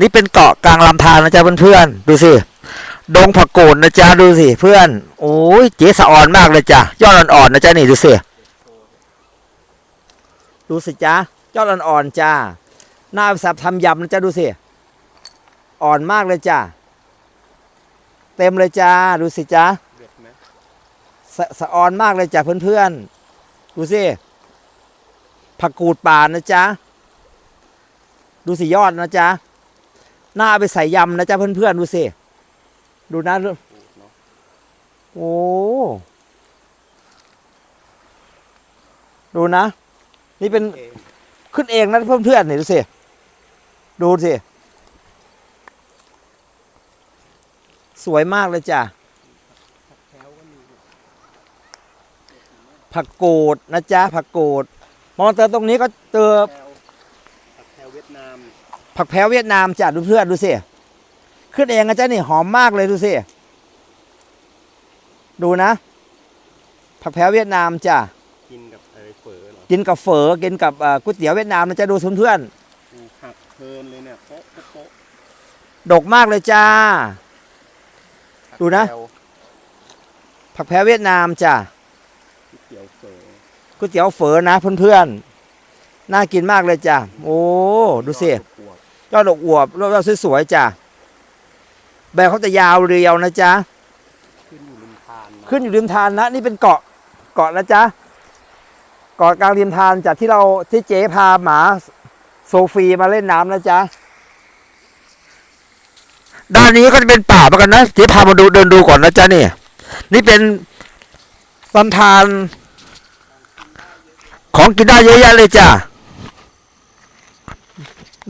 นี่เป็นเกาะกลางลำธารนะจ๊ะเพื่อนๆดูสิดงผักโกดนะจ๊ะดูสิเพื่อนโอ้ยเจ๊สะอ่อนมากเลยจ้ะยอดอ่อนๆนะจ๊ะนี่ดูสิดูสิจ๊ะยอดอ่อนๆจ้าหน้าสับทำยำนะจ๊ะดูสิอ่อนมากเลยจ้ะเต็มเลยจ้าดูสิจ๊ะสะสะออนมากเลยจ้ะเพื่อนๆดูสิผักกูดป่านะจ๊ะดูสิยอดนะจ๊ะ น้าเอาไปใส่ยำนะจ๊ะเพื่อนๆดูสิดูนะโอ้ดูนะ นี่เป็นขึ้นเองนะเพื่อนๆนี่ดูสิดูสิสวยมากเลยจ้ะผักกูดนะจ๊ะผักกูดมองเจอตรงนี้ก็เจอ แถวผักแถวเวียดนาม ผักแพรวเวียดนามจ้ะดูเพื่อนดูสิขึ้นเองนะจ๊ะนี่หอมมากเลยดูสิดูนะ ผักแพรวเวียดนามจ้ะกินกับอะไรเฝอเหรอกินกับเฝอกินกับเอ่อก๋วยเตี๋ยวเวียดนามนะจ๊ะดูเพื่อนปูหักเพลินเลยเนี่ยโป๊ะโป๊ะโป๊ะๆดกมากเลยจ้าผักดูนะแถวผักแพรวเวียดนามจ้ะก๋วยเตี๋ยวเฝอก๋วยเตี๋ยวเฝอนะเพื่อนๆน่ากินมากเลยจ้ะโอ้ดูสิยอดอวบ ยอดดอกอวบยอดสวยๆจ้ะใบเขาจะยาวเรียวนะจ๊ะขึ้นอยู่ริมทานนะขึ้นอยู่ริมทานนะนี่เป็นเกาะเกาะนะจ๊ะเกาะกลางริมทานจากที่เราที่เจ๊พาหมาโซฟีมาเล่นน้ำนะจ๊ะด้านนี้ก็จะเป็นป่าเหมือนกันนะเจ๊พามาดูเดินดูก่อนนะจ๊ะนี่นี่เป็นลำธารของกินได้เยอะแยะเลยจ้ะ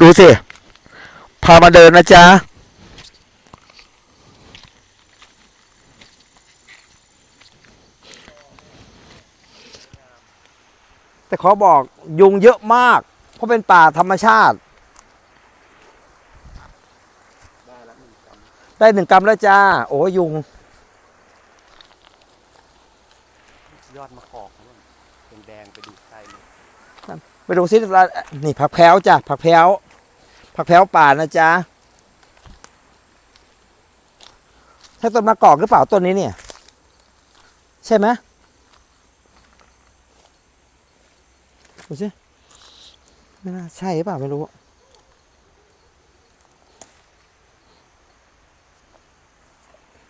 ดูสิ พามาเดินนะจ๊ะ แต่ขอบอกยุงเยอะมาก เพราะเป็นป่าธรรมชาติ ได้ละหนึ่งกรัมได้หนึ่งกรัมแล้วจ้า โอ้ยยุง ยอดมะกอกนั่นเป็นแดงไปดูไส้เลยไปดูซินี่ผักแพรวจ้ะผักแพรว ผักแพรวป่านะจ๊ะใช่ต้นมะกอกหรือเปล่าต้นนี้เนี่ย ใช่ไหมดูสิไม่น่าใช่หรือเปล่าไม่รู้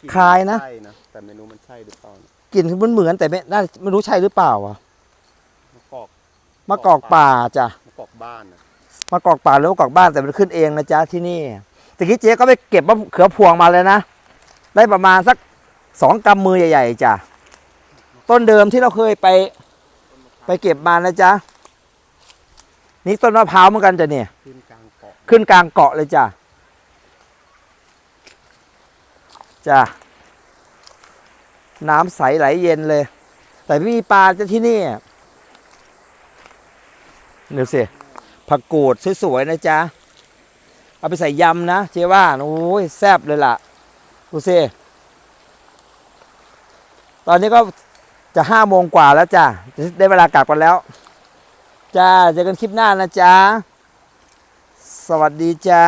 กลิ่คล้ายนะใช่นะแต่ไม่รู้มันใช่หรือเปล่านะกลิ่นมันเหมือนแต่ไม่น่าไม่รู้ใช่หรือเปล่าอะมะกอกมะกอกป่าจ้ะมะกอกบ้านนะ มากอกป่าหรือมากอกบ้านแต่มันขึ้นเองนะจ๊ะที่นี่ตะกี้เจ๊ก็ไปเก็บมะเขือพวงมาเลยนะ ได้ประมาณสักสองกำมือใหญ่ๆจ้ะต้นเดิมที่เราเคยไป ไปเก็บมานะจ๊ะนี่ต้นมะพร้าวเหมือนกันจ้ะเนี่ยขึ้นกลางเกาะขึ้นกลางเกาะเลยจ้ะจ้ะน้ำใสไหลเย็นเลย แต่ไม่มีปลาจะที่นี่เดี๋ยวสิ ผักกูดสวยๆนะจ๊ะ เอาไปใส่ยำนะเจ๊ว่าโอ้ยแซ่บเลยล่ะดูสิตอนนี้ก็จะห้าโมงกว่าแล้วจ้ะจะได้เวลากลับกันแล้วจ้าเจอกันคลิปหน้านะจ๊ะ สวัสดีจ้า